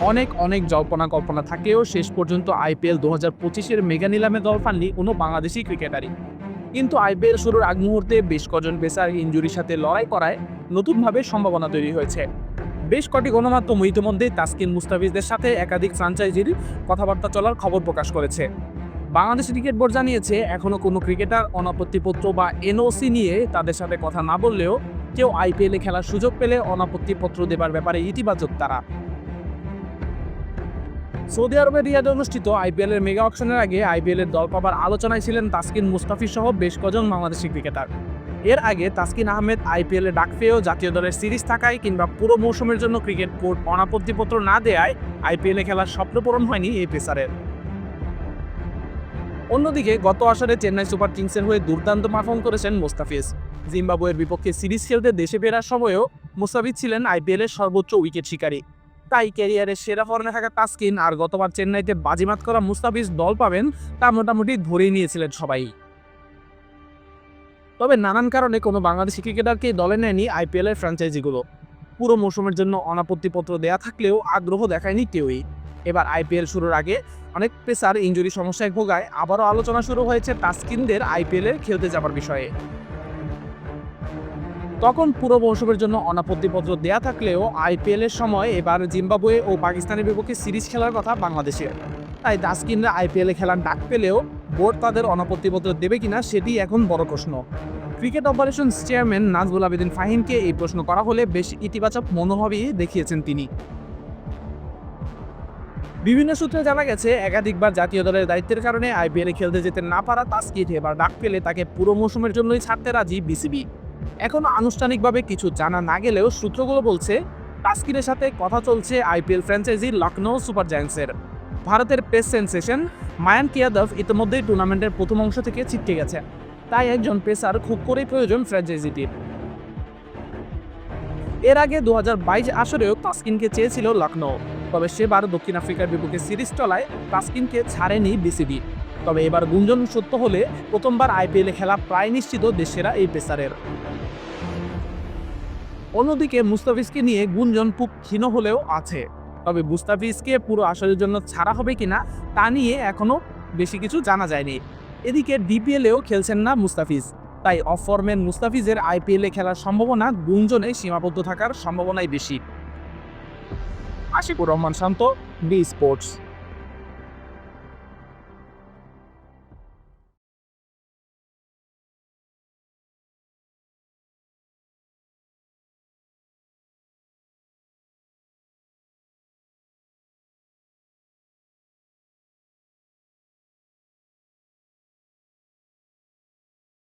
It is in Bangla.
অনেক অনেক জল্পনা কল্পনা থাকেও শেষ পর্যন্ত আইপিএল দু হাজার পঁচিশের মেগা নিলামে দল পাননি কোনো বাংলাদেশি ক্রিকেটারই। কিন্তু আইপিএল শুরুর আগ মুহূর্তে বেশ কজন পেসার ইঞ্জুরির সাথে লড়াই করায় নতুনভাবে সম্ভাবনা তৈরি হয়েছে। বেশ কটি গণমাধ্যম ইতিমধ্যেই তাসকিন মুস্তাফিজদের সাথে একাধিক ফ্রাঞ্চাইজির কথাবার্তা চলার খবর প্রকাশ করেছে। বাংলাদেশ ক্রিকেট বোর্ড জানিয়েছে এখনও কোনো ক্রিকেটার অনাপত্তিপত্র বা এনওসি নিয়ে তাদের সাথে কথা না বললেও কেউ আইপিএলে খেলার সুযোগ পেলে অনাপত্তিপত্র দেবার ব্যাপারে ইতিবাচক তারা। সৌদি আরবের রিয়াদে অনুষ্ঠিত আইপিএল এর মেগা অকশনের আগে আইপিএল এর দল পাবার আলোচনায় ছিলেন তাসকিন মুস্তাফিজ সহ বেশ কজন বাংলাদেশি ক্রিকেটার। এর আগে তাসকিন আহমেদ আইপিএল ডাক পেয়েও জাতীয় দলের সিরিজ থাকায় কিংবা পুরো মৌসুমের জন্য ক্রিকেট বোর্ড অনাপত্তিপত্র না দেয়ায় আইপিএল খেলার স্বপ্ন পূরণ হয়নি এই পেসারের। অন্যদিকে গত আসরে চেন্নাই সুপার কিংসের হয়ে দুর্দান্ত পারফর্ম করেছেন মোস্তাফিজ। জিম্বাবুয়ের বিপক্ষে সিরিজ খেলতে দেশে ফেরার সময়ও মুস্তাফিজ ছিলেন আইপিএল এর সর্বোচ্চ উইকেট শিকারী। তাই ক্যারিয়ারের সেরা ফর্মে থাকা তাসকিন আর গতবার চেন্নাইতে বাজিমাত করা মুস্তাফিজ দল পাবেন তা মোটামুটি ধরেই নিয়েছিলেন সবাই। তবে নানান কারণে কোনো বাংলাদেশি ক্রিকেটারকে দলে নেয়নি আইপিএল এর ফ্র্যাঞ্চাইজিগুলো পুরো মৌসুমের জন্য অনাপত্তিপত্র দেয়া থাকলেও আগ্রহ দেখায়নি কেউই। এবার আইপিএল শুরুর আগে অনেক পেসার ইঞ্জুরি সমস্যায় ভোগায় আবারও আলোচনা শুরু হয়েছে তাসকিনদের আইপিএলে খেলতে যাবার বিষয়ে। তখন পুরো মৌসুমের জন্য অনাপত্তিপত্র দেয়া থাকলেও আইপিএল এর সময় এবার জিম্বাবুয়ে ও পাকিস্তানের বিপক্ষে সিরিজ খেলার কথা বাংলাদেশের। তাই তাসকিনরা আইপিএলে খেলার ডাক পেলেও বোর্ড তাদের অনাপত্তিপত্র দেবে কিনা সেটি এখন বড় প্রশ্ন। Cricket operations chairman Nazmul Abedin ফাহিমকে এই প্রশ্ন করা হলে বেশ ইতিবাচক মনোভাবই দেখিয়েছেন তিনি। বিভিন্ন সূত্রে জানা গেছে, একাধিকবার জাতীয় দলের দায়িত্বের কারণে আইপিএলে খেলতে যেতে না পারা তাসকিট এবার ডাক পেলে তাকে পুরো মৌসুমের জন্যই ছাড়তে রাজি বিসিবি। এখনও আনুষ্ঠানিকভাবে কিছু জানা না গেলেও সূত্রগুলো বলছে, তাস্কিনের সাথে কথা চলছে আইপিএল ফ্র্যাঞ্চাইজি লখনৌ সুপার জায়ান্টসের। ভারতের পেস সেন্সেশন মায়ান কিয়াদভ ইতিমধ্যেই টুর্নামেন্টের প্রথম অংশ থেকে ছিটকে গেছে। তাই একজন পেসার খুব করেই প্রয়োজন ফ্র্যাঞ্চাইজিটির। এর আগে দু আসরেও তাস্কিনকে চেয়েছিল লখনৌ। তবে সেবার দক্ষিণ আফ্রিকার বিপক্ষে সিরিজ চলায় তাস্কিনকে ছাড়েনি বিসিবি। তবে এবার গুঞ্জন সত্য হলে প্রথমবার আইপিএলে খেলা প্রায় নিশ্চিত দেশেরা এই পেসারের। অন্যদিকে মুস্তাফিজকে নিয়ে গুঞ্জন খুব ক্ষীণ হলেও আছে। তবে মুস্তাফিজকে পুরো আসরের জন্য ছাড়া হবে কিনা তা নিয়ে এখনও বেশি কিছু জানা যায়নি। এদিকে ডিপিএলেও খেলছেন না মুস্তাফিজ। তাই অফ ফর্মের মুস্তাফিজের আইপিএলে খেলার সম্ভাবনা গুঞ্জনে সীমাবদ্ধ থাকার সম্ভাবনাই বেশি। Ashiqur Rahman Shanto B sports.